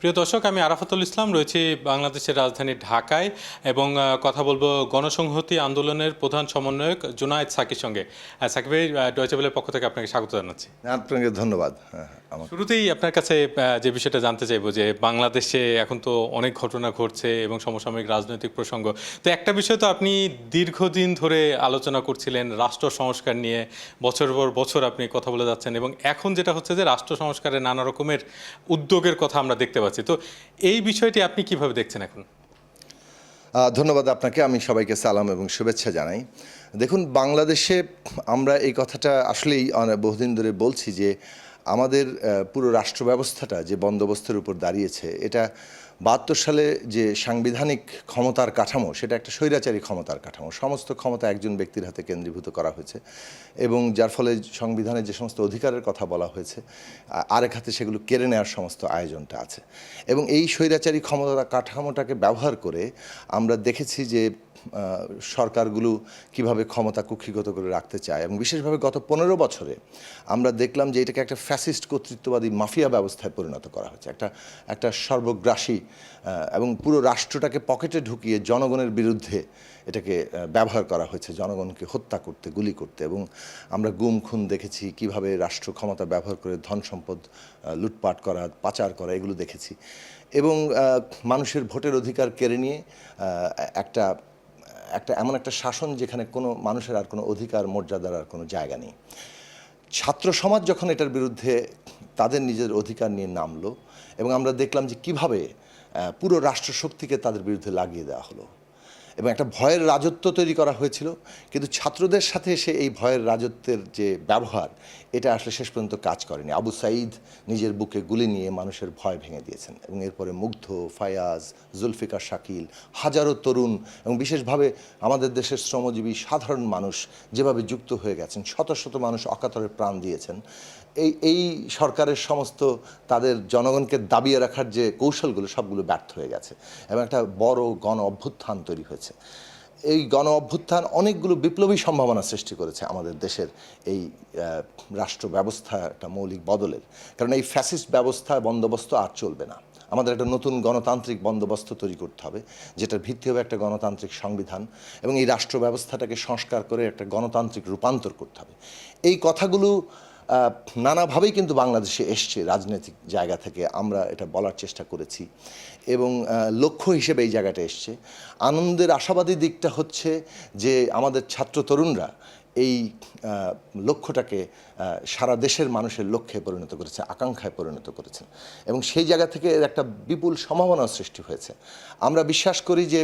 প্রিয় দর্শক আমি আরাফাতুল ইসলাম রয়েছি বাংলাদেশের রাজধানী ঢাকায় এবং কথা বলব গণসংহতি আন্দোলনের প্রধান সমন্বয়ক জুনায়েদ সাকির সঙ্গে। সাকিব ভাই ডয়চেবেলের পক্ষ থেকে আপনাকে স্বাগত জানাচ্ছি। আপনাকে ধন্যবাদ হ্যাঁ আমার শুরুতেই আপনার কাছে যে বিষয়টা জানতে চাইব যে বাংলাদেশে এখন তো অনেক ঘটনা ঘটছে এবং সমসাময়িক রাজনৈতিক প্রসঙ্গ। তো একটা বিষয় তো আপনি দীর্ঘদিন ধরে আলোচনা করছিলেন রাষ্ট্র সংস্কার নিয়ে। বছর পর বছর আপনি কথা বলে যাচ্ছেন এবং এখন যেটা হচ্ছে যে রাষ্ট্র সংস্কারের নানা রকমের উদ্যোগের কথা আমরা দেখতে পাচ্ছি। তো এই বিষয়টি আপনি কীভাবে দেখছেন এখন? ধন্যবাদ আপনাকে। আমি সবাইকে সালাম এবং শুভেচ্ছা জানাই। দেখুন, বাংলাদেশে আমরা এই কথাটা আসলেই বহুদিন ধরে বলছি যে আমাদের পুরো রাষ্ট্র ব্যবস্থাটা যে বন্দোবস্তের উপর দাঁড়িয়েছে, এটা বাহাত্তর সালে যে সাংবিধানিক ক্ষমতার কাঠামো, সেটা একটা স্বৈরাচারী ক্ষমতার কাঠামো। সমস্ত ক্ষমতা একজন ব্যক্তির হাতে কেন্দ্রীভূত করা হয়েছে এবং যার ফলে সংবিধানের যে সমস্ত অধিকারের কথা বলা হয়েছে আরেক হাতে সেগুলো কেড়ে নেওয়ার সমস্ত আয়োজনটা আছে। এবং এই স্বৈরাচারী ক্ষমতা কাঠামোটাকে ব্যবহার করে আমরা দেখেছি যে সরকারগুলো কীভাবে ক্ষমতা কুক্ষিগত করে রাখতে চায় এবং বিশেষভাবে গত পনেরো বছরে আমরা দেখলাম যে এটাকে একটা ফ্যাসিস্ট কর্তৃত্ববাদী মাফিয়া ব্যবস্থায় পরিণত করা হয়েছে। একটা একটা সর্বগ্রাসী এবং পুরো রাষ্ট্রটাকে পকেটে ঢুকিয়ে জনগণের বিরুদ্ধে এটাকে ব্যবহার করা হয়েছে, জনগণকে হত্যা করতে, গুলি করতে। এবং আমরা গুম, খুন দেখেছি, কীভাবে রাষ্ট্র ক্ষমতা ব্যবহার করে ধন সম্পদ লুটপাট করা, পাচার করা, এগুলো দেখেছি। এবং মানুষের ভোটের অধিকার কেড়ে নিয়ে একটা একটা, এমন একটা শাসন যেখানে কোনো মানুষের আর কোনো অধিকার, মর্যাদার আর কোনো জায়গা নেই। ছাত্র সমাজ যখন এটার বিরুদ্ধে তাদের নিজের অধিকার নিয়ে নামলো এবং আমরা দেখলাম যে কীভাবে পুরো রাষ্ট্রশক্তিকে তাদের বিরুদ্ধে লাগিয়ে দেওয়া হলো। এবং একটা ভয়ের রাজত্ব তৈরি করা হয়েছিল। কিন্তু ছাত্রদের সাথে এসে এই ভয়ের রাজত্বের যে ব্যবহার, এটা আসলে শেষ পর্যন্ত কাজ করেনি। আবু সাঈদ নিজের বুকে গুলি নিয়ে মানুষের ভয় ভেঙে দিয়েছেন এবং এরপরে মুগ্ধ, ফায়াজ, জুলফিকার শাকিল, হাজারো তরুণ এবং বিশেষভাবে আমাদের দেশের শ্রমজীবী সাধারণ মানুষ যেভাবে যুক্ত হয়ে গেছেন, শত শত মানুষ অকাতরে প্রাণ দিয়েছেন। এই এই সরকারের সমস্ত তাদের জনগণকে দাবিয়ে রাখার যে কৌশলগুলো, সবগুলো ব্যর্থ হয়ে গেছে এবং একটা বড় গণ অভ্যুত্থান তৈরি হয়েছে। এই গণ অভ্যুত্থান অনেকগুলো বিপ্লবী সম্ভাবনা সৃষ্টি করেছে আমাদের দেশের এই রাষ্ট্র ব্যবস্থা একটা মৌলিক বদলের। কারণ এই ফ্যাসিস্ট ব্যবস্থা বন্দোবস্ত আর চলবে না। আমাদের একটা নতুন গণতান্ত্রিক বন্দোবস্ত তৈরি করতে হবে, যেটার ভিত্তি হবে একটা গণতান্ত্রিক সংবিধান এবং এই রাষ্ট্র ব্যবস্থাটাকে সংস্কার করে একটা গণতান্ত্রিক রূপান্তর করতে হবে। এই কথাগুলো নানাভাবেই কিন্তু বাংলাদেশে এসছে রাজনৈতিক জায়গা থেকে। আমরা এটা বলার চেষ্টা করেছি এবং লক্ষ্য হিসেবে এই জায়গাটা এসছে। আনন্দের আশাবাদী দিকটা হচ্ছে যে আমাদের ছাত্র তরুণরা এই লক্ষ্যটাকে সারা দেশের মানুষের লক্ষ্যে পরিণত করেছে, আকাঙ্ক্ষায় পরিণত করেছেন এবং সেই জায়গা থেকে একটা বিপুল সম্ভাবনা সৃষ্টি হয়েছে। আমরা বিশ্বাস করি যে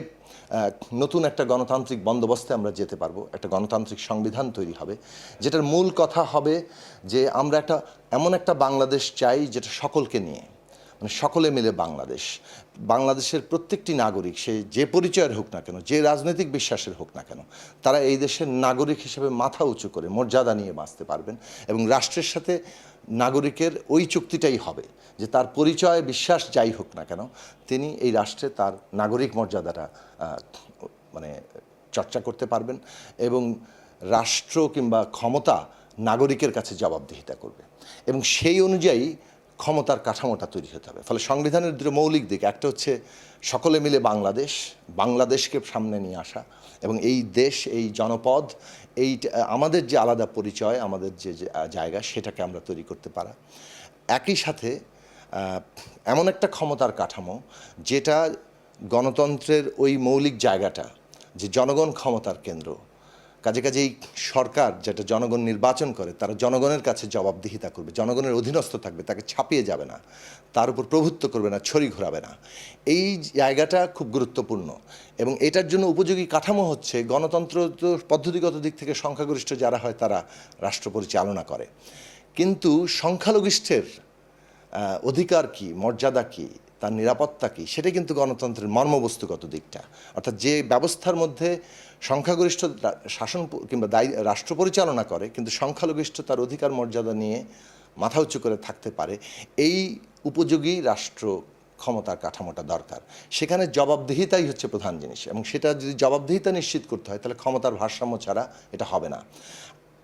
নতুন একটা গণতান্ত্রিক বন্দোবস্তে আমরা যেতে পারব, একটা গণতান্ত্রিক সংবিধান তৈরি হবে, যেটার মূল কথা হবে যে আমরা একটা, এমন একটা বাংলাদেশ চাই যেটা সকলকে নিয়ে মানে সকলে মিলে বাংলাদেশ। বাংলাদেশের প্রত্যেকটি নাগরিক, সে যে পরিচয়ের হোক না কেন, যে রাজনৈতিক বিশ্বাসের হোক না কেন, তারা এই দেশের নাগরিক হিসেবে মাথা উঁচু করে মর্যাদা নিয়ে বাঁচতে পারবেন এবং রাষ্ট্রের সাথে নাগরিকের ওই চুক্তিটাই হবে যে তার পরিচয়, বিশ্বাস যাই হোক না কেন, তিনি এই রাষ্ট্রে তার নাগরিক মর্যাদাটা মানে চর্চা করতে পারবেন এবং রাষ্ট্র কিংবা ক্ষমতা নাগরিকের কাছে জবাবদিহিতা করবে এবং সেই অনুযায়ী ক্ষমতার কাঠামোটা তৈরি হতে হবে। ফলে সংবিধানের দুটো মৌলিক দিক, একটা হচ্ছে সকলে মিলে বাংলাদেশ, বাংলাদেশকে সামনে নিয়ে আসা এবং এই দেশ, এই জনপদ, এই, আমাদের যে আলাদা পরিচয়, আমাদের যে জায়গা সেটাকে আমরা তৈরি করতে পারা। একই সাথে এমন একটা ক্ষমতার কাঠামো যেটা গণতন্ত্রের ওই মৌলিক জায়গাটা, যে জনগণ ক্ষমতার কেন্দ্র কাজে কাজেই সরকার যেটা জনগণ নির্বাচন করে, তারা জনগণের কাছে জবাবদিহিতা করবে, জনগণের অধীনস্থ থাকবে, তাকে ছাপিয়ে যাবে না, তার উপর প্রভুত্ব করবে না, ছড়ি ঘোরাবে না। এই জায়গাটা খুব গুরুত্বপূর্ণ এবং এটার জন্য উপযোগী কাঠামো হচ্ছে গণতন্ত্র তো পদ্ধতিগত দিক থেকে সংখ্যাগরিষ্ঠ যারা হয়, তারা রাষ্ট্র পরিচালনা করে। কিন্তু সংখ্যালঘিষ্ঠের অধিকার কি, মর্যাদা কি, তার নিরাপত্তা কি, সেটা কিন্তু গণতন্ত্রের মর্মবস্তুগত দিকটা। অর্থাৎ যে ব্যবস্থার মধ্যে সংখ্যাগরিষ্ঠ শাসন কিংবা দায়ী, রাষ্ট্র পরিচালনা করে, কিন্তু সংখ্যালঘিষ্ঠ তার অধিকার মর্যাদা নিয়ে মাথা উঁচু করে থাকতে পারে, এই উপযোগী রাষ্ট্র ক্ষমতার কাঠামোটা দরকার। সেখানে জবাবদিহিতাই হচ্ছে প্রধান জিনিস, এবং সেটা যদি জবাবদিহিতা নিশ্চিত করতে হয়, তাহলে ক্ষমতার ভারসাম্য ছাড়া এটা হবে না।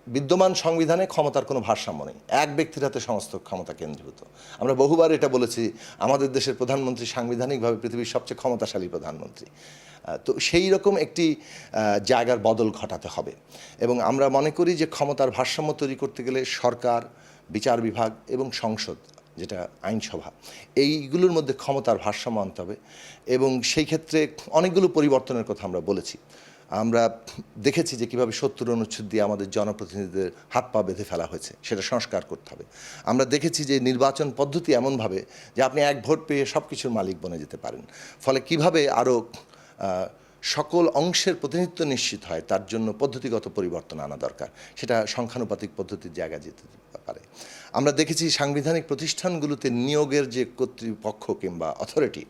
বিদ্যমান সংবিধানে ক্ষমতার কোনো ভারসাম্য নেই। এক ব্যক্তির হাতে সমস্ত ক্ষমতা কেন্দ্রীভূত। আমরা বহুবার এটা বলেছি, আমাদের দেশের প্রধানমন্ত্রী সাংবিধানিকভাবে পৃথিবীর সবচেয়ে ক্ষমতাশালী প্রধানমন্ত্রী। তো সেই রকম একটি জায়গার বদল ঘটাতে হবে। এবং আমরা মনে করি যে ক্ষমতার ভারসাম্য তৈরি করতে গেলে সরকার, বিচার বিভাগ এবং সংসদ, যেটা আইনসভা, এইগুলোর মধ্যে ক্ষমতার ভারসাম্য আনতে হবে। এবং সেই ক্ষেত্রে অনেকগুলো পরিবর্তনের কথা আমরা বলেছি। আমরা দেখেছি যে কীভাবে সত্তর অনুচ্ছেদ দিয়ে আমাদের জনপ্রতিনিধিদের হাত পা বেঁধে ফেলা হয়েছে, সেটা সংস্কার করতে হবে। আমরা দেখেছি যে নির্বাচন পদ্ধতি এমনভাবে যে আপনি এক ভোট পেয়ে সব কিছুর মালিক বনে যেতে পারেন। ফলে কীভাবে আরও সকল অংশের প্রতিনিধিত্ব নিশ্চিত হয়, তার জন্য পদ্ধতিগত পরিবর্তন আনা দরকার। সেটা সংখ্যানুপাতিক পদ্ধতির জায়গা যেতে পারে। আমরা দেখেছি সাংবিধানিক প্রতিষ্ঠানগুলোতে নিয়োগের যে কর্তৃপক্ষ কিংবা অথরিটি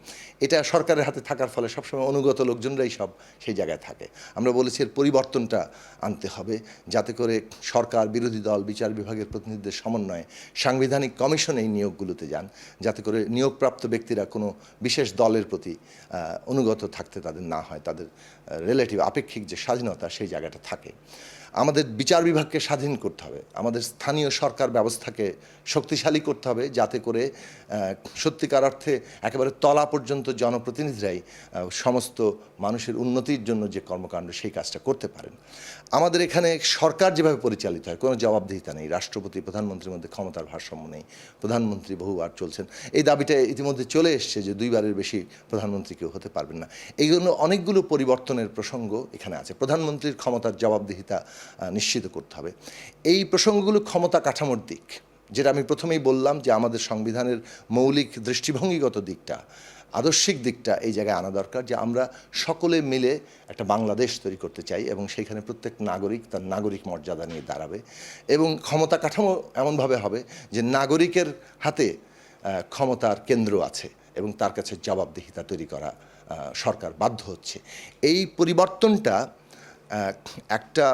এটা সরকারের হাতে থাকার ফলে সবসময় অনুগত লোকজনরাই সব সেই জায়গায় থাকে। আমরা বলেছি এর পরিবর্তনটা আনতে হবে যাতে করে সরকার, বিরোধী দল, বিচার বিভাগের প্রতিনিধিদের সমন্বয়ে সাংবিধানিক কমিশন এই নিয়োগগুলোতে যান, যাতে করে নিয়োগপ্রাপ্ত ব্যক্তিরা কোনো বিশেষ দলের প্রতি অনুগত থাকতে তাদের না হয়, তাদের রিলেটিভ আপেক্ষিক যে স্বাধীনতা সেই জায়গাটা থাকে। আমাদের বিচার বিভাগকে স্বাধীন করতে হবে। আমাদের স্থানীয় সরকার ব্যবস্থাকে শক্তিশালী করতে হবে যাতে করে সত্যিকার অর্থে একেবারে তলা পর্যন্ত জনপ্রতিনিধিরাই সমস্ত মানুষের উন্নতির জন্য যে কর্মকাণ্ড সেই কাজটা করতে পারেন। আমাদের এখানে সরকার যেভাবে পরিচালিত হয়, কোনো জবাবদিহিতা নেই। রাষ্ট্রপতি, প্রধানমন্ত্রীর মধ্যে ক্ষমতার ভারসাম্য নেই। প্রধানমন্ত্রী বহুবার চলছেন। এই দাবিটা ইতিমধ্যে চলে এসছে যে দুইবারের বেশি প্রধানমন্ত্রী কেউ হতে পারবেন না। এই জন্য অনেকগুলো পরিবর্তনের প্রসঙ্গ এখানে আছে। প্রধানমন্ত্রীর ক্ষমতার জবাবদিহিতা নিশ্চিত করতে হবে। এই প্রসঙ্গগুলো ক্ষমতা কাঠামোর দিক, যেটা আমি প্রথমেই বললাম যে আমাদের সংবিধানের মৌলিক দৃষ্টিভঙ্গিগত দিকটা, আদর্শিক দিকটা এই জায়গায় আনা দরকার যে আমরা সকলে মিলে একটা বাংলাদেশ তৈরি করতে চাই এবং সেইখানে প্রত্যেক নাগরিক তার নাগরিক মর্যাদা নিয়ে দাঁড়াবে। এবং ক্ষমতা কাঠামো এমনভাবে হবে যে নাগরিকের হাতে ক্ষমতার কেন্দ্র আছে এবং তার কাছে জবাবদিহিতা তৈরি করা সরকার বাধ্য হচ্ছে। এই পরিবর্তনটা একটা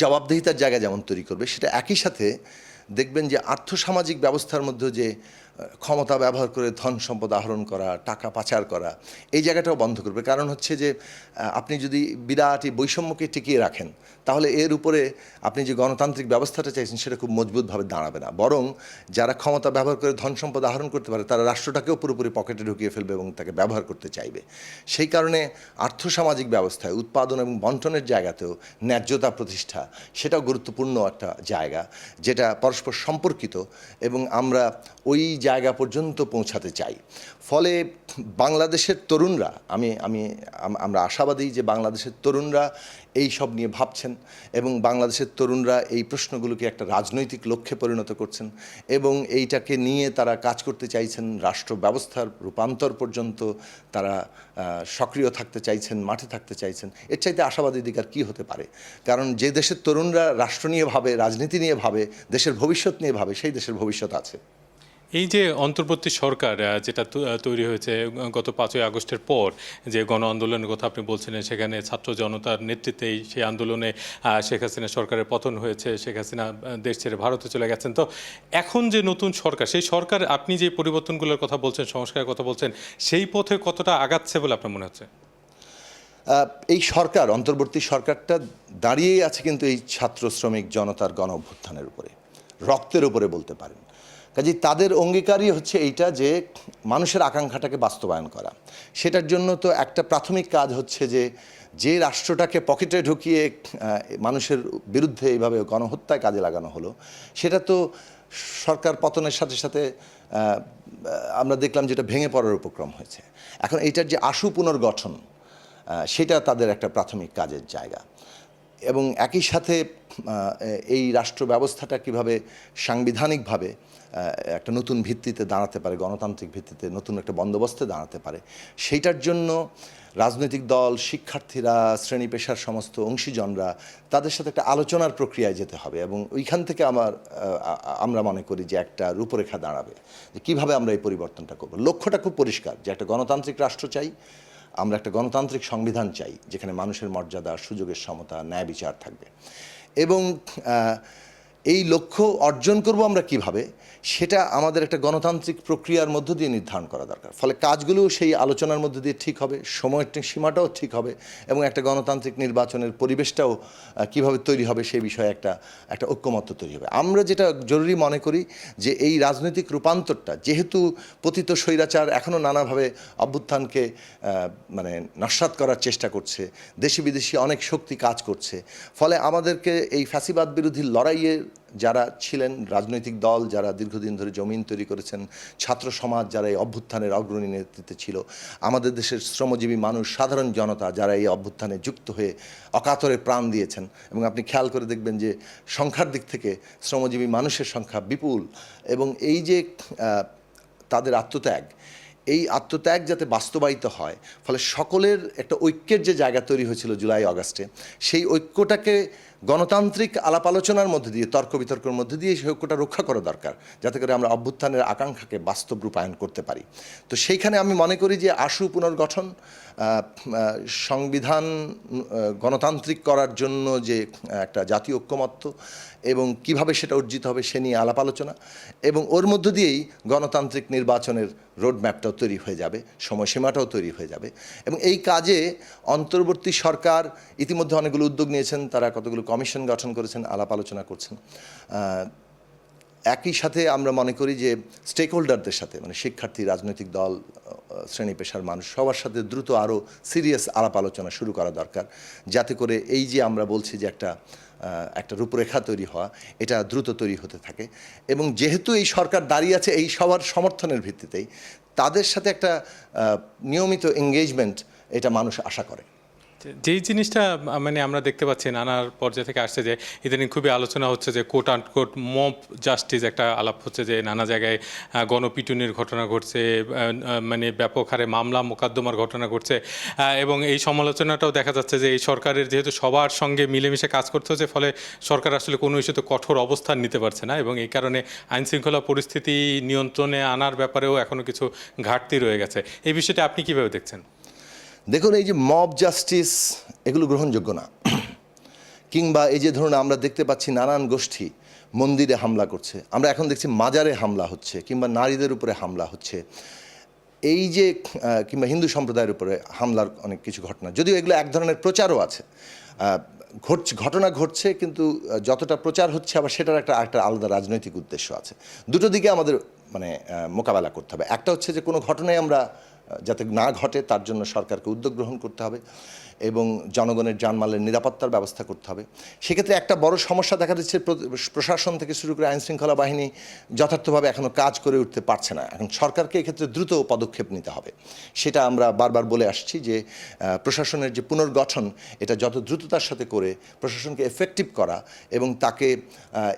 জবাবদিহিতার জায়গা যেমন তৈরি করবে, সেটা একই সাথে দেখবেন যে আর্থসামাজিক ব্যবস্থার মধ্যে যে ক্ষমতা ব্যবহার করে ধন সম্পদ আহরণ করা, টাকা পাচার করা, এই জায়গাটাও বন্ধ করবে। কারণ হচ্ছে যে আপনি যদি বিরাট এই বৈষম্যকে টিকিয়ে রাখেন তাহলে এর উপরে আপনি যে গণতান্ত্রিক ব্যবস্থাটা চাইছেন, সেটা খুব মজবুতভাবে দাঁড়াবে না। বরং যারা ক্ষমতা ব্যবহার করে ধন সম্পদ আহরণ করতে পারে, তারা রাষ্ট্রটাকেও পুরোপুরি পকেটে ঢুকিয়ে ফেলবে এবং তাকে ব্যবহার করতে চাইবে। সেই কারণে আর্থসামাজিক ব্যবস্থায়, উৎপাদন এবং বন্টনের জায়গাতেও ন্যায্যতা প্রতিষ্ঠা, সেটাও গুরুত্বপূর্ণ একটা জায়গা, যেটা পরস্পর সম্পর্কিত এবং আমরা ওই জায়গা পর্যন্ত পৌঁছাতে চাই। ফলে বাংলাদেশের তরুণরা, আমি আমি আমরা আশাবাদী যে বাংলাদেশের তরুণরা এই সব নিয়ে ভাবছেন এবং বাংলাদেশের তরুণরা এই প্রশ্নগুলোকে একটা রাজনৈতিক লক্ষ্যে পরিণত করছেন এবং এইটাকে নিয়ে তারা কাজ করতে চাইছেন, রাষ্ট্র ব্যবস্থার রূপান্তর পর্যন্ত তারা সক্রিয় থাকতে চাইছেন, মাঠে থাকতে চাইছেন। এর চাইতে আশাবাদী দিক আর কী হতে পারে? কারণ যে দেশের তরুণরা রাষ্ট্র নিয়ে ভাবে, রাজনীতি নিয়ে ভাবে, দেশের ভবিষ্যৎ নিয়ে ভাবে, সেই দেশের ভবিষ্যৎ আছে। এই যে অন্তর্বর্তী সরকার যেটা তৈরি হয়েছে গত পাঁচই আগস্টের পর, যে গণ আন্দোলনের কথা আপনি বলছিলেন, সেখানে ছাত্র জনতার নেতৃত্বেই সেই আন্দোলনে শেখ হাসিনা সরকারের পতন হয়েছে, শেখ হাসিনা দেশ ছেড়ে ভারতে চলে গেছেন। তো এখন যে নতুন সরকার, সেই সরকার আপনি যে পরিবর্তনগুলোর কথা বলছেন, সংস্কারের কথা বলছেন, সেই পথে কতটা আগাচ্ছে বলে আপনার মনে হচ্ছে? এই সরকার, অন্তর্বর্তী সরকারটা দাঁড়িয়েই আছে কিন্তু এই ছাত্র শ্রমিক জনতার গণ অভ্যুত্থানের উপরে। রক্তের উপরে বলতে পারেন। কাজে তাদের অঙ্গীকারই হচ্ছে এইটা যে মানুষের আকাঙ্ক্ষাটাকে বাস্তবায়ন করা। সেটার জন্য তো একটা প্রাথমিক কাজ হচ্ছে যে যে রাষ্ট্রটাকে পকেটে ঢুকিয়ে মানুষের বিরুদ্ধে এইভাবে গণহত্যায় কাজে লাগানো হলো, সেটা তো সরকার পতনের সাথে সাথে আমরা দেখলাম যেটা ভেঙে পড়ার উপক্রম হয়েছে। এখন এইটার যে আশু পুনর্গঠন সেটা তাদের একটা প্রাথমিক কাজের জায়গা। এবং একই সাথে এই রাষ্ট্র ব্যবস্থাটা কীভাবে সাংবিধানিকভাবে একটা নতুন ভিত্তিতে দাঁড়াতে পারে, গণতান্ত্রিক ভিত্তিতে নতুন একটা বন্দোবস্তে দাঁড়াতে পারে। সেইটার জন্য রাজনৈতিক দল, শিক্ষার্থীরা, শ্রেণি পেশার সমস্ত অংশীজনরা তাদের সাথে একটা আলোচনার প্রক্রিয়ায় যেতে হবে এবং ওইখান থেকে আমার আমরা মনে করি যে একটা রূপরেখা দাঁড়াবে যে কীভাবে আমরা এই পরিবর্তনটা করব। লক্ষ্যটা খুব পরিষ্কার যে একটা গণতান্ত্রিক রাষ্ট্র চাই, আমরা একটা গণতান্ত্রিক সংবিধান চাই যেখানে মানুষের মর্যাদা, সুযোগের সমতা, ন্যায় বিচার থাকবে। এবং এই লক্ষ্য অর্জন করব আমরা কীভাবে, সেটা আমাদের একটা গণতান্ত্রিক প্রক্রিয়ার মধ্য দিয়ে নির্ধারণ করা দরকার। ফলে কাজগুলোও সেই আলোচনার মধ্য দিয়ে ঠিক হবে, সময়ের সীমাটাও ঠিক হবে এবং একটা গণতান্ত্রিক নির্বাচনের পরিবেশটাও কীভাবে তৈরি হবে সেই বিষয়ে একটা একটা ঐক্যমত্য তৈরি হবে। আমরা যেটা জরুরি মনে করি যে এই রাজনৈতিক রূপান্তরটা, যেহেতু পতিত স্বৈরাচার এখনও নানাভাবে অভ্যুত্থানকে মানে নস্বাত করার চেষ্টা করছে, দেশি বিদেশি অনেক শক্তি কাজ করছে, ফলে আমাদেরকে এই ফ্যাসিবাদ বিরোধী লড়াইয়ে যারা ছিলেন রাজনৈতিক দল, যারা দীর্ঘদিন ধরে জমিন তৈরি করেছেন, ছাত্র সমাজ যারা এই অভ্যুত্থানের অগ্রণী নেতৃত্বে ছিল, আমাদের দেশের শ্রমজীবী মানুষ, সাধারণ জনতা যারা এই অভ্যুত্থানে যুক্ত হয়ে অকাতরে প্রাণ দিয়েছেন। এবং আপনি খেয়াল করে দেখবেন যে সংখ্যার দিক থেকে শ্রমজীবী মানুষের সংখ্যা বিপুল এবং এই যে তাদের আত্মত্যাগ, এই আত্মত্যাগ যাতে বাস্তবায়িত হয়, ফলে সকলের একটা ঐক্যের যে জায়গা তৈরি হয়েছিল জুলাই, অগাস্টে, সেই ঐক্যটাকে গণতান্ত্রিক আলাপ আলোচনার মধ্যে দিয়ে, তর্ক বিতর্কের মধ্যে দিয়ে সেই ঐক্যটা রক্ষা করা দরকার, যাতে করে আমরা অভ্যুত্থানের আকাঙ্ক্ষাকে বাস্তব রূপায়ণ করতে পারি। তো সেইখানে আমি মনে করি যে আশু পুনর্গঠন সংবিধান গণতান্ত্রিক করার জন্য যে একটা জাতীয় ঐক্যমত্য এবং কীভাবে সেটা অর্জিত হবে সে নিয়ে আলাপ আলোচনা এবং ওর মধ্য দিয়েই গণতান্ত্রিক নির্বাচনের রোডম্যাপটাও তৈরি হয়ে যাবে, সময়সীমাটাও তৈরি হয়ে যাবে এবং এই কাজে অন্তর্বর্তী সরকার ইতিমধ্যে অনেকগুলো উদ্যোগ নিয়েছেন, তারা কতগুলো কমিশন গঠন করেছেন, আলাপ আলোচনা করছেন। একই সাথে আমরা মনে করি যে স্টেক হোল্ডারদের সাথে মানে শিক্ষার্থী, রাজনৈতিক দল শ্রেণি পেশার মানুষ, সবার সাথে দ্রুত আরও সিরিয়াস আলাপ আলোচনা শুরু করা দরকার। যাতে করে এই যে আমরা বলছি যে একটা একটা রূপরেখা তৈরি হওয়া, এটা দ্রুত তৈরি হতে থাকে। এবং যেহেতু এই সরকার দাঁড়িয়ে আছে এই সবার সমর্থনের ভিত্তিতেই, তাদের সাথে একটা নিয়মিত এঙ্গেজমেন্ট এটা মানুষ আশা করে। যেই জিনিসটা মানে আমরা দেখতে পাচ্ছি নানার পর্যায় থেকে আসছে যে, ইদানিং খুবই আলোচনা হচ্ছে যে quote and quote mob justice একটা আলাপ হচ্ছে যে, নানা জায়গায় গণপিটুনির ঘটনা ঘটছে মানে ব্যাপক হারে মামলা মোকদ্দমার ঘটনা ঘটছে এবং এই সমালোচনাটাও দেখা যাচ্ছে যে, এই সরকারের যেহেতু সবার সঙ্গে মিলেমিশে কাজ করতে হচ্ছে, ফলে সরকার আসলে কোনো ইস্যুতে কঠোর অবস্থান নিতে পারছে না, এবং এই কারণে আইন শৃঙ্খলা পরিস্থিতি নিয়ন্ত্রণে আনার ব্যাপারেও এখনও কিছু ঘাটতি রয়ে গেছে। এই বিষয়টা আপনি কীভাবে দেখছেন? দেখুন, এই যে মব জাস্টিস এগুলো গ্রহণযোগ্য না। কিংবা এই যে ধরুন, আমরা দেখতে পাচ্ছি নানান গোষ্ঠী মন্দিরে হামলা করছে। আমরা এখন দেখছি মাজারে হামলা হচ্ছে, কিংবা নারীদের উপরে হামলা হচ্ছে। এই যে কিংবা হিন্দু সম্প্রদায়ের উপরে হামলার অনেক কিছু ঘটনা। যদিও এগুলো এক ধরনের প্রচারও আছে। ঘটছে, ঘটনা ঘটছে, কিন্তু যতটা প্রচার হচ্ছে, আবার সেটার একটা একটা আলাদা রাজনৈতিক উদ্দেশ্য আছে। দুটো দিকে আমাদের মানে মোকাবেলা করতে হবে। একটা হচ্ছে যে, কোনো ঘটনায় আমরা যাতে না ঘটে, তার জন্য সরকারকে উদ্যোগ গ্রহণ করতে হবে এবং জনগণের জানমালের নিরাপত্তার ব্যবস্থা করতে হবে। সেক্ষেত্রে একটা বড় সমস্যা দেখা যাচ্ছে প্রশাসন থেকে শুরু করে আইনশৃঙ্খলা বাহিনী যথার্থভাবে এখনও কাজ করে উঠতে পারছে না। এখন সরকারকে এক্ষেত্রে দ্রুত পদক্ষেপ নিতে হবে। সেটা আমরা বারবার বলে আসছি যে প্রশাসনের যে পুনর্গঠন, এটা যত দ্রুততার সাথে করে প্রশাসনকে এফেক্টিভ করা এবং তাকে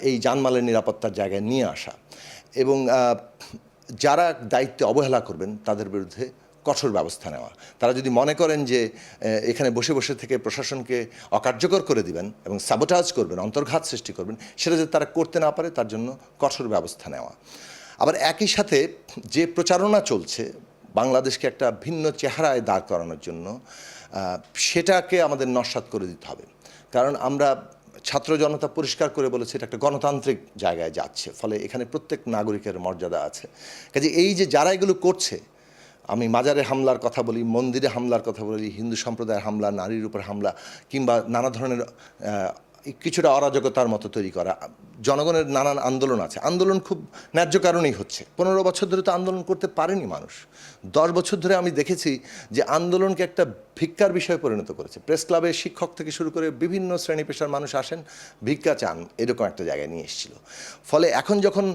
এই জানমালের নিরাপত্তার জায়গায় নিয়ে আসা। এবং যারা দায়িত্বে অবহেলা করবেন তাদের বিরুদ্ধে কঠোর ব্যবস্থা নেওয়া। তারা যদি মনে করেন যে এখানে বসে বসে থেকে প্রশাসনকে অকার্যকর করে দিবেন এবং সাবোটাজ করবেন, অন্তর্ঘাত সৃষ্টি করবেন, সেটা যদি তারা করতে না পারে তার জন্য কঠোর ব্যবস্থা নেওয়া। আবার একই সাথে যে প্রচারণা চলছে, বাংলাদেশকে একটা ভিন্ন চেহারায় দাঁড় করানোর জন্য সেটাকে আমাদের নস্বাত করে দিতে হবে। কারণ আমরা ছাত্র জনতা পরিষ্কার করে বলেছে এটা একটা গণতান্ত্রিক জায়গায় যাচ্ছে, ফলে এখানে প্রত্যেক নাগরিকের মর্যাদা আছে। কাজে এই যে যারা এগুলো করছে, আমি মাজারে হামলার কথা বলি, মন্দিরে হামলার কথা বলি, হিন্দু সম্প্রদায়ের হামলা, নারীর উপর হামলা, কিংবা নানা ধরনের কিছুটা অরাজকতার মতো তৈরি করা। জনগণের নানান আন্দোলন আছে। আন্দোলন খুব ন্যায্য কারণেই হচ্ছে। পনেরো বছর ধরে তো আন্দোলন করতে পারেনি মানুষ। দশ বছর ধরে আমি দেখেছি যে আন্দোলনকে একটা ভিক্ষার বিষয়ে পরিণত করেছে। প্রেস ক্লাবে শিক্ষক থেকে শুরু করে বিভিন্ন শ্রেণি পেশার মানুষ আসেন, ভিক্ষা চান, এরকম একটা জায়গায় নিয়ে এসেছিল। ফলে এখন যখন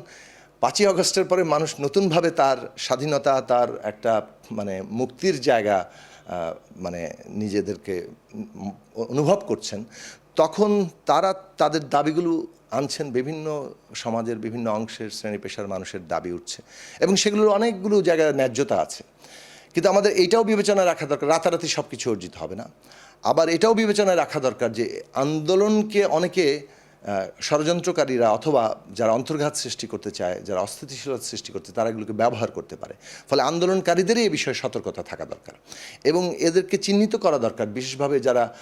পাঁচই আগস্টের পরে মানুষ নতুনভাবে তার স্বাধীনতা, তার একটা মানে মুক্তির জায়গা মানে নিজেদেরকে অনুভব করছেন তখন তারা তাদের দাবিগুলো আনছেন বিভিন্ন সমাজের বিভিন্ন অংশের শ্রেণি পেশার মানুষের দাবি উঠছে। এবং সেগুলোর অনেকগুলো জায়গায় ন্যায্যতা আছে। কিন্তু আমাদের এটাও বিবেচনা রাখা দরকার, রাতারাতি সব কিছু অর্জিত হবে না। আবার এটাও বিবেচনায় রাখা দরকার যে আন্দোলনকে অনেকে ষড়যন্ত্রকারীরা অথবা যারা অন্তর্ঘাত সৃষ্টি করতে চায়, যারা অস্থিতিশীলতা সৃষ্টি করতে, তারা এগুলোকে ব্যবহার করতে পারে। ফলে আন্দোলনকারীদেরই এই বিষয়ে সতর্কতা থাকা দরকার। এবং এদেরকে চিহ্নিত করা দরকার, বিশেষভাবে যারা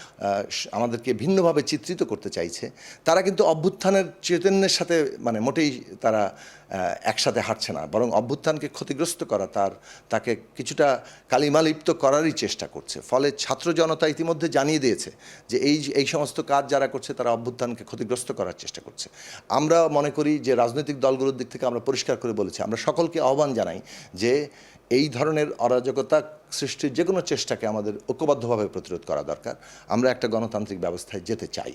আমাদেরকে ভিন্নভাবে চিত্রিত করতে চাইছে, তারা কিন্তু অভ্যুত্থানের চৈতন্যের সাথে মানে মোটেই তারা একসাথে হাঁটছে না। বরং অভ্যুত্থানকে ক্ষতিগ্রস্ত করা, তার, তাকে কিছুটা কালিমালিপ্ত করারই চেষ্টা করছে। ফলে ছাত্র জনতা ইতিমধ্যে জানিয়ে দিয়েছে যে এই এই সমস্ত কাজ যারা করছে, তারা অভ্যুত্থানকে ক্ষতিগ্রস্ত করার চেষ্টা করছে। আমরা মনে করি যে রাজনৈতিক দলগুলোর দিক থেকে আমরা পরিষ্কার করে বলেছি। আমরা সকলকে আহ্বান জানাই যে এই ধরনের অরাজকতা সৃষ্টির যে কোনো চেষ্টাকে আমাদের ঐক্যবদ্ধভাবে প্রতিরোধ করা দরকার। আমরা একটা গণতান্ত্রিক ব্যবস্থায় যেতে চাই।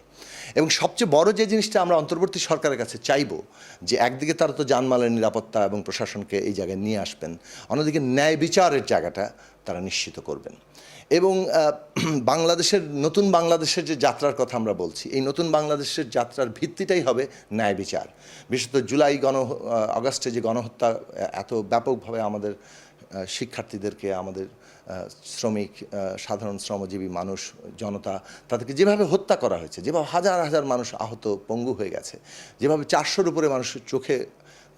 এবং সবচেয়ে বড় যে জিনিসটা আমরা অন্তর্বর্তী সরকারের কাছে চাইব, যে একদিকে তারা তো জানমালের নিরাপত্তা এবং প্রশাসনকে এই জায়গায় নিয়ে আসবেন, অন্যদিকে ন্যায় বিচারের জায়গাটা তারা নিশ্চিত করবেন। এবং বাংলাদেশের, নতুন বাংলাদেশের যে যাত্রার কথা আমরা বলছি, এই নতুন বাংলাদেশের যাত্রার ভিত্তিটাই হবে ন্যায় বিচার। বিশেষত জুলাই গণ আগস্টে যে গণহত্যা এত ব্যাপকভাবে আমাদের শিক্ষার্থীদেরকে, আমাদের শ্রমিক সাধারণ শ্রমজীবী মানুষ, জনতা, তাদেরকে যেভাবে হত্যা করা হয়েছে, যেভাবে হাজার হাজার মানুষ আহত, পঙ্গু হয়ে গেছে, যেভাবে চারশোর উপরে মানুষের চোখে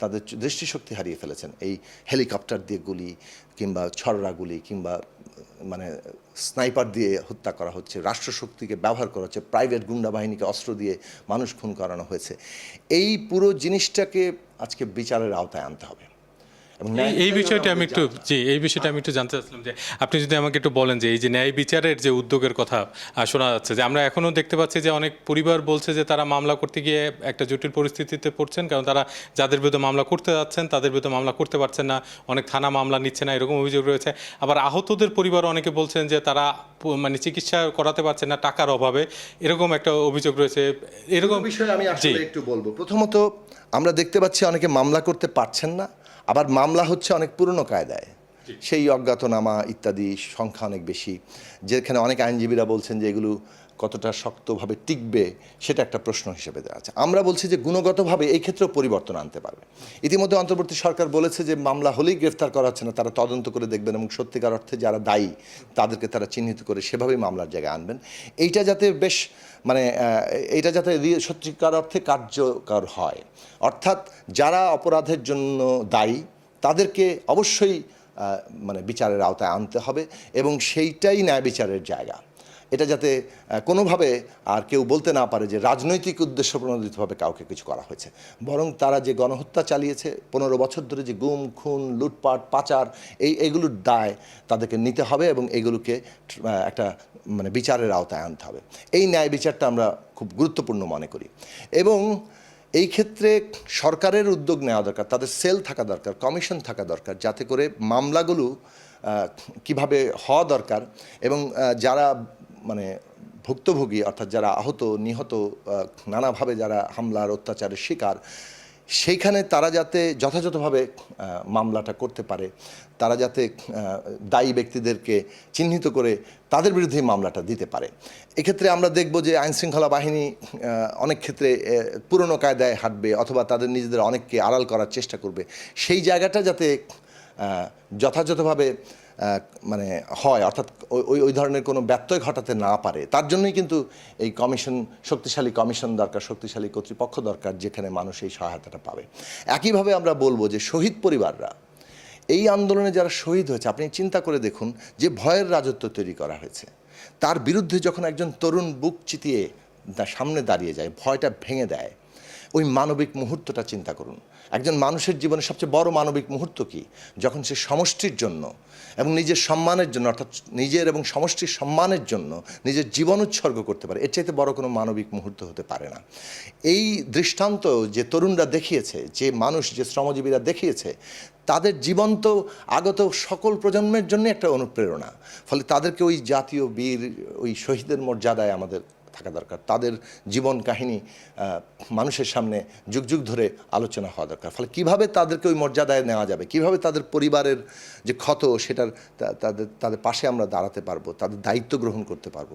তাদের দৃষ্টিশক্তি হারিয়ে ফেলেছেন, এই হেলিকপ্টার দিয়ে গুলি কিংবা ছড়রা গুলি কিংবা মানে স্নাইপার দিয়ে হত্যা করা হচ্ছে, রাষ্ট্রশক্তিকে ব্যবহার করা হচ্ছে, প্রাইভেট গুন্ডা বাহিনীকে অস্ত্র দিয়ে মানুষ খুন করানো হয়েছে। এই পুরো জিনিসটাকে আজকে বিচারের আওতায় আনতে হবে। এই- এই বিষয়টা আমি একটু জি এই বিষয়টা আমি একটু জানতে চাচ্ছিলাম যে আপনি যদি আমাকে একটু বলেন যে এই যে ন্যায় বিচারের যে উদ্যোগের কথা শোনা যাচ্ছে যে আমরা এখনও দেখতে পাচ্ছি যে অনেক পরিবার বলছে যে তারা মামলা করতে গিয়ে একটা জটিল পরিস্থিতিতে পড়ছেন কারণ তারা যাদের বিরুদ্ধে মামলা করতে যাচ্ছেন তাদের বিরুদ্ধে মামলা করতে পারছেন না অনেক থানা মামলা নিচ্ছে না এরকম অভিযোগ রয়েছে। আবার আহতদের পরিবার অনেকে বলছেন যে তারা মানে চিকিৎসা করাতে পারছেন না টাকার অভাবে এরকম একটা অভিযোগ রয়েছে। এরকম বিষয়ে আমি আসলে একটু বলব। প্রথমত আমরা দেখতে পাচ্ছি অনেকে মামলা করতে পারছেন না আবার মামলা হচ্ছে অনেক পুরনো কায়দায়। সেই অজ্ঞাতনামা ইত্যাদি সংখ্যা অনেক বেশি। যেখানে অনেক আইনজীবীরা বলছেন যে এগুলো কতটা শক্তভাবে টিকবে সেটা একটা প্রশ্ন হিসেবে দেওয়া আছে। আমরা বলছি যে গুণগতভাবে এই ক্ষেত্রেও পরিবর্তন আনতে পারবে। ইতিমধ্যে অন্তর্বর্তী সরকার বলেছে যে মামলা হলেই গ্রেফতার করা হচ্ছে না, তারা তদন্ত করে দেখবেন এবং সত্যিকার অর্থে যারা দায়ী, তাদেরকে তারা চিহ্নিত করে সেভাবেই মামলার জায়গায় আনবেন। এইটা যাতে বেশ মানে এইটা যাতে সত্যিকার অর্থে কার্যকর হয়। অর্থাৎ যারা অপরাধের জন্য দায়ী, তাদেরকে অবশ্যই মানে বিচারের আওতায় আনতে হবে এবং সেইটাই ন্যায় বিচারের জায়গা। এটা যাতে কোনোভাবে আর কেউ বলতে না পারে যে রাজনৈতিক উদ্দেশ্য প্রণোদিতভাবে কাউকে কিছু করা হয়েছে। বরং তারা যে গণহত্যা চালিয়েছে, পনেরো বছর ধরে যে গুম, খুন, লুটপাট, পাচার, এই, এগুলোর দায় তাদেরকে নিতে হবে এবং এগুলোকে একটা মানে বিচারের আওতায় আনতে হবে। এই ন্যায় বিচারটা আমরা খুব গুরুত্বপূর্ণ মনে করি। এবং এই ক্ষেত্রে সরকারের উদ্যোগ নেওয়া দরকার, তাদের সেল থাকা দরকার, কমিশন থাকা দরকার, যাতে করে মামলাগুলো কীভাবে হওয়া দরকার এবং যারা মানে ভুক্তভোগী, অর্থাৎ যারা আহত, নিহত নানাভাবে যারা হামলার অত্যাচারের শিকার, সেইখানে তারা যাতে যথাযথভাবে মামলাটা করতে পারে, তারা যাতে দায়ী ব্যক্তিদেরকে চিহ্নিত করে তাদের বিরুদ্ধে মামলাটা দিতে পারে। এক্ষেত্রে আমরা দেখব যে আইনশৃঙ্খলা বাহিনী অনেক ক্ষেত্রে পুরনো কায়দায় হাঁটবে অথবা তাদের নিজেদের অনেককে আড়াল করার চেষ্টা করবে। সেই জায়গাটা যাতে যথাযথভাবে মানে হয়, অর্থাৎ ওই- ওই ধরনের কোনো ব্যত্যয় ঘটাতে না পারে। তার জন্যই কিন্তু এই কমিশন, শক্তিশালী কমিশন দরকার, শক্তিশালী কর্তৃপক্ষ দরকার, যেখানে মানুষ এই সহায়তাটা পাবে। একইভাবে আমরা বলব যে শহীদ পরিবাররা, এই আন্দোলনে যারা শহীদ হয়েছে, আপনি চিন্তা করে দেখুন যে ভয়ের রাজত্ব তৈরি করা হয়েছে। তার বিরুদ্ধে যখন একজন তরুণ বুক চিতিয়ে সামনে দাঁড়িয়ে যায়, ভয়টা ভেঙে দেয়, ওই মানবিক মুহূর্তটা চিন্তা করুন। একজন মানুষের জীবনে সবচেয়ে বড় মানবিক মুহূর্ত কি? যখন সে সমষ্টির জন্য এবং নিজের সম্মানের জন্য, অর্থাৎ নিজের এবং সমষ্টির সম্মানের জন্য নিজের জীবন উৎসর্গ করতে পারে, এর চাইতে বড় কোনো মানবিক মুহূর্ত হতে পারে না। এই দৃষ্টান্ত যে তরুণরা দেখিয়েছে, যে মানুষ, যে শ্রমজীবীরা দেখিয়েছে, তাদের জীবন তো আগত সকল প্রজন্মের জন্য একটা অনুপ্রেরণা। ফলে তাদেরকে ওই জাতীয় বীর, ওই শহীদের মর্যাদায় আমাদের থাকা দরকার। তাদের জীবন কাহিনী মানুষের সামনে যুগ যুগ ধরে আলোচনা হওয়া দরকার। ফলে কীভাবে তাদেরকে ওই মর্যাদায় নেওয়া যাবে? কীভাবে তাদের পরিবারের যে ক্ষত, সেটার তাদের তাদের পাশে আমরা দাঁড়াতে পারব, তাদের দায়িত্ব গ্রহণ করতে পারব?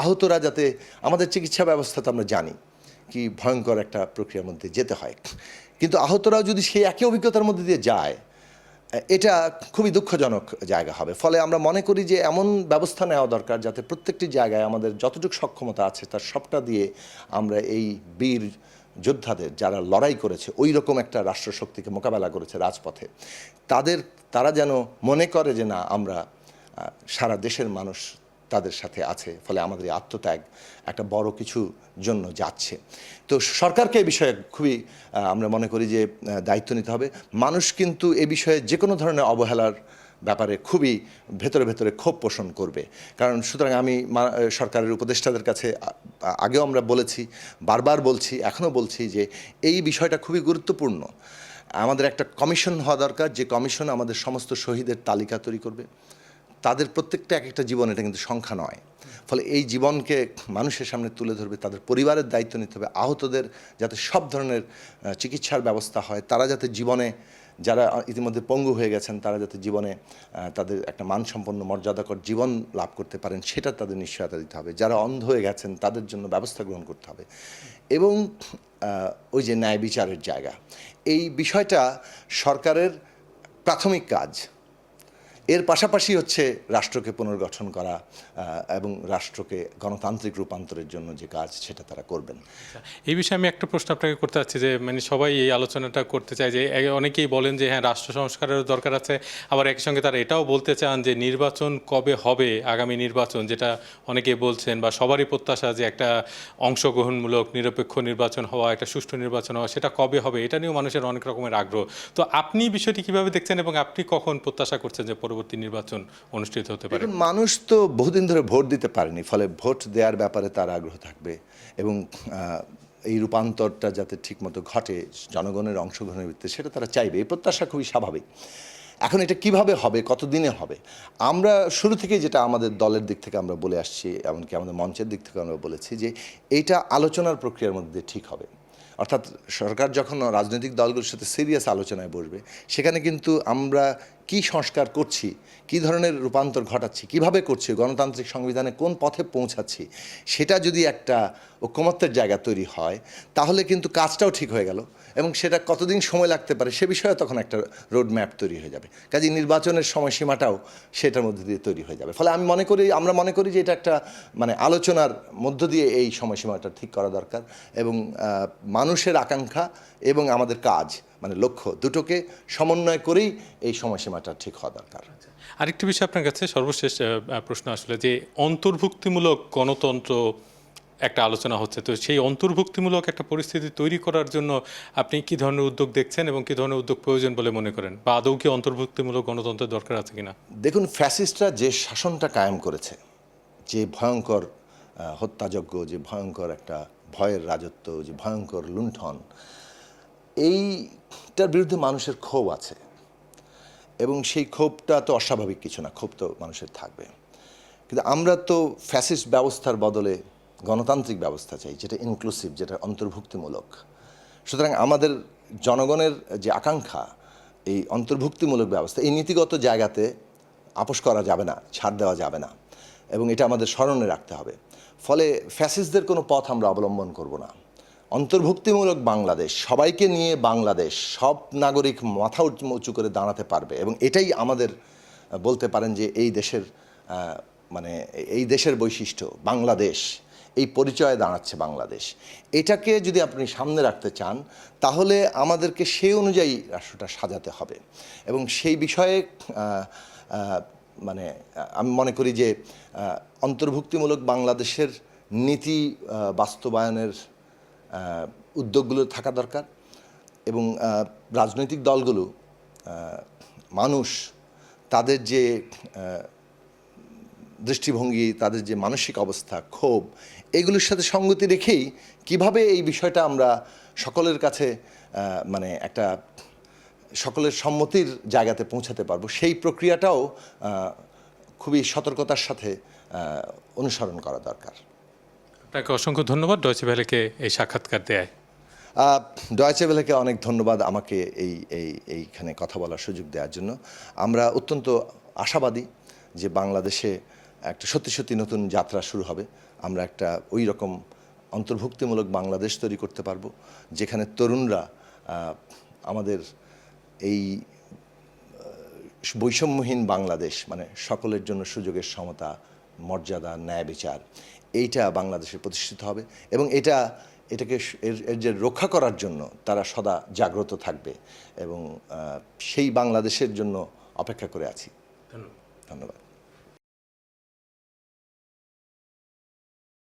আহতরা যাতে আমাদের চিকিৎসা ব্যবস্থা তো আমরা জানি কি ভয়ঙ্কর একটা প্রক্রিয়ার মধ্যে যেতে হয়। কিন্তু আহতরাও যদি সেই একই অভিজ্ঞতার মধ্যে দিয়ে যায় এটা খুবই দুঃখজনক জায়গা হবে। ফলে আমরা মনে করি যে এমন ব্যবস্থা নেওয়া দরকার যাতে প্রত্যেকটি জায়গায় আমাদের যতটুকু সক্ষমতা আছে তার সবটা দিয়ে আমরা এই বীর যোদ্ধাদের যারা লড়াই করেছে ওই রকম একটা রাষ্ট্রশক্তিকে মোকাবেলা করেছে রাজপথে, তাদের, তারা যেন মনে করে যে না, আমরা সারা দেশের মানুষ তাদের সাথে আছে, ফলে আমাদের আত্মত্যাগ একটা বড় কিছু জন্য যাচ্ছে। তো সরকারকে এই বিষয়ে খুবই আমরা মনে করি যে দায়িত্ব নিতে হবে। মানুষ কিন্তু এ বিষয়ে যে কোনো ধরনের অবহেলার ব্যাপারে খুবই ভেতরে ভেতরে ক্ষোভ পোষণ করবে। কারণ সুতরাং আমি সরকারের উপদেষ্টাদের কাছে আগেও আমরা বলেছি, বারবার বলছি, এখনও বলছি যে, এই বিষয়টা খুবই গুরুত্বপূর্ণ। আমাদের একটা কমিশন হওয়া দরকার, যে কমিশন আমাদের সমস্ত শহীদের তালিকা তৈরি করবে। তাদের প্রত্যেকটা এক একটা জীবন এটা কিন্তু সংখ্যা নয়। ফলে এই জীবনকে মানুষের সামনে তুলে ধরবে, তাদের পরিবারের দায়িত্ব নিতে হবে, আহতদের যাতে সব ধরনের চিকিৎসার ব্যবস্থা হয়, তারা যাতে জীবনে যারা ইতিমধ্যে পঙ্গু হয়ে গেছেন, তারা যাতে জীবনে তাদের একটা মানসম্পন্ন, মর্যাদাকর জীবন লাভ করতে পারেন, সেটা তাদের নিশ্চয়তা দিতে হবে। যারা অন্ধ হয়ে গেছেন, তাদের জন্য ব্যবস্থা গ্রহণ করতে হবে। এবং ওই যে ন্যায় বিচারের জায়গা, এই বিষয়টা সরকারের প্রাথমিক কাজ। এর পাশাপাশি হচ্ছে রাষ্ট্রকে পুনর্গঠন করা। এবং রাষ্ট্রকে গণতান্ত্রিক রূপান্তরের জন্য যে কাজ সেটা তারা করবেন। এই বিষয়ে আমি একটা প্রশ্ন আপনাকে করতে চাচ্ছি যে মানে সবাই এই আলোচনাটা করতে চায় যে অনেকেই বলেন যে হ্যাঁ রাষ্ট্র সংস্কারের দরকার আছে। আবার একই সঙ্গে তারা এটাও বলতে চান যে নির্বাচন কবে হবে আগামী নির্বাচন? যেটা অনেকে বলছেন বা সবারই প্রত্যাশা যে একটা অংশগ্রহণমূলক নিরপেক্ষ নির্বাচন হওয়া একটা সুষ্ঠু নির্বাচন হওয়া সেটা কবে হবে? এটা নিয়েও মানুষের অনেক রকমের আগ্রহ। তো আপনি বিষয়টি কীভাবে দেখছেন এবং আপনি কখন প্রত্যাশা করছেন যে পরবর্তী নির্বাচন অনুষ্ঠিত হতে পারে? মানুষ তো বহুদিন ধরে ভোট দিতে পারেনি, ফলে ভোট দেওয়ার ব্যাপারে তার আগ্রহ থাকবে এবং এই রূপান্তরটা যাতে ঠিকমতো ঘটে, জনগণের অংশগ্রহণের ভিত্তিতে সেটা তারা চাইবে, এই প্রত্যাশা খুবই স্বাভাবিক। এখন এটা কীভাবে হবে, কতদিনে হবে? আমরা শুরু থেকেই যেটা আমাদের দলের দিক থেকে আমরা বলে আসছি, এমনকি আমাদের মঞ্চের দিক থেকে আমরা বলেছি যে, এইটা আলোচনার প্রক্রিয়ার মধ্যে ঠিক হবে। অর্থাৎ সরকার যখন রাজনৈতিক দলগুলোর সাথে সিরিয়াস আলোচনায় বসবে, সেখানে কিন্তু আমরা কি সংস্কার করছি? কি ধরনের রূপান্তর ঘটাচ্ছি? কীভাবে করছি? গণতান্ত্রিক সংবিধানে কোন পথে পৌঁছাচ্ছি? সেটা যদি একটা ঐক্যমত্যের জায়গা তৈরি হয়, তাহলে কিন্তু কাজটাও ঠিক হয়ে গেল এবং সেটা কতদিন সময় লাগতে পারে সে বিষয়ে তখন একটা রোড ম্যাপ তৈরি হয়ে যাবে। কাজে নির্বাচনের সময়সীমাটাও সেটার মধ্যে দিয়ে তৈরি হয়ে যাবে। ফলে আমি মনে করি, আমরা মনে করি যে এটা একটা মানে আলোচনার মধ্য দিয়ে এই সময়সীমাটা ঠিক করা দরকার এবং মানুষের আকাঙ্ক্ষা এবং আমাদের কাজ মানে লক্ষ্য দুটোকে সমন্বয় করেই এই সময়সীমাটা ঠিক হওয়া দরকার। আরেকটি বিষয় আপনার কাছে সর্বশেষ প্রশ্ন আসলে যে অন্তর্ভুক্তিমূলক গণতন্ত্র একটা আলোচনা হচ্ছে। তো সেই অন্তর্ভুক্তিমূলক একটা পরিস্থিতি তৈরি করার জন্য আপনি কি ধরনের উদ্যোগ দেখছেন এবং কি ধরনের উদ্যোগ প্রয়োজন বলে মনে করেন? বা আদৌ কি অন্তর্ভুক্তিমূলক গণতন্ত্রের দরকার আছে কিনা? দেখুন ফ্যাসিস্টরা যে শাসনটা কায়েম করেছে যে ভয়ঙ্কর হত্যাযজ্ঞ যে ভয়ঙ্কর একটা ভয়ের রাজত্ব যে ভয়ঙ্কর লুণ্ঠন এইটার বিরুদ্ধে মানুষের ক্ষোভ আছে। এবং সেই ক্ষোভটা তো অস্বাভাবিক কিছু না, ক্ষোভ তো মানুষের থাকবে। কিন্তু আমরা তো ফ্যাসিস্ট ব্যবস্থার বদলে গণতান্ত্রিক ব্যবস্থা চাই, যেটা ইনক্লুসিভ যেটা অন্তর্ভুক্তিমূলক। সুতরাং আমাদের জনগণের যে আকাঙ্ক্ষা, এই অন্তর্ভুক্তিমূলক ব্যবস্থা, এই নীতিগত জায়গাতে আপোষ করা যাবে না, ছাড় দেওয়া যাবে না। এবং এটা আমাদের স্মরণে রাখতে হবে। ফলে ফ্যাসিস্টদের কোনো পথ আমরা অবলম্বন করব না। অন্তর্ভুক্তিমূলক বাংলাদেশ, সবাইকে নিয়ে বাংলাদেশ, সব নাগরিক মাথা উঁচু করে দাঁড়াতে পারবে এবং এটাই আমাদের বলতে পারেন যে এই দেশের মানে এই দেশের বৈশিষ্ট্য, বাংলাদেশ, এই পরিচয়ে দাঁড়াচ্ছে বাংলাদেশ। এটাকে যদি আপনি সামনে রাখতে চান, তাহলে আমাদেরকে সেই অনুযায়ী রাষ্ট্রটা সাজাতে হবে এবং সেই বিষয়ে মানে আমি মনে করি যে অন্তর্ভুক্তিমূলক বাংলাদেশের নীতি বাস্তবায়নের উদ্যোগগুলো থাকা দরকার এবং রাজনৈতিক দলগুলো মানুষ তাদের যে দৃষ্টিভঙ্গি, তাদের যে মানসিক অবস্থা, ক্ষোভ, এগুলোর সাথে সঙ্গতি রেখেই কীভাবে এই বিষয়টা আমরা সকলের কাছে মানে একটা সকলের সম্মতির জায়গাতে পৌঁছাতে পারব, সেই প্রক্রিয়াটাও খুবই সতর্কতার সাথে অনুসরণ করা দরকার। আপনাকে অসংখ্য ধন্যবাদ। ডয়চে ভ্যালেকে এই সাক্ষাৎকার দেয় ডয়েচে বেলাকে অনেক ধন্যবাদ আমাকে এই এই, এইখানে কথা বলার সুযোগ দেওয়ার জন্য। আমরা অত্যন্ত আশাবাদী যে বাংলাদেশে একটা সত্যি সত্যি নতুন যাত্রা শুরু হবে। আমরা একটা ওই রকম অন্তর্ভুক্তিমূলক বাংলাদেশ তৈরি করতে পারব, যেখানে তরুণরা আমাদের এই বৈষম্যহীন বাংলাদেশ মানে সকলের জন্য সুযোগের সমতা, মর্যাদা, ন্যায় বিচার এইটা বাংলাদেশে প্রতিষ্ঠিত হবে এবং এটা এটাকে এর যে রক্ষা করার জন্য তারা সদা জাগ্রত থাকবে এবং সেই বাংলাদেশের জন্য অপেক্ষা করে আছি। ধন্যবাদ। ধন্যবাদ।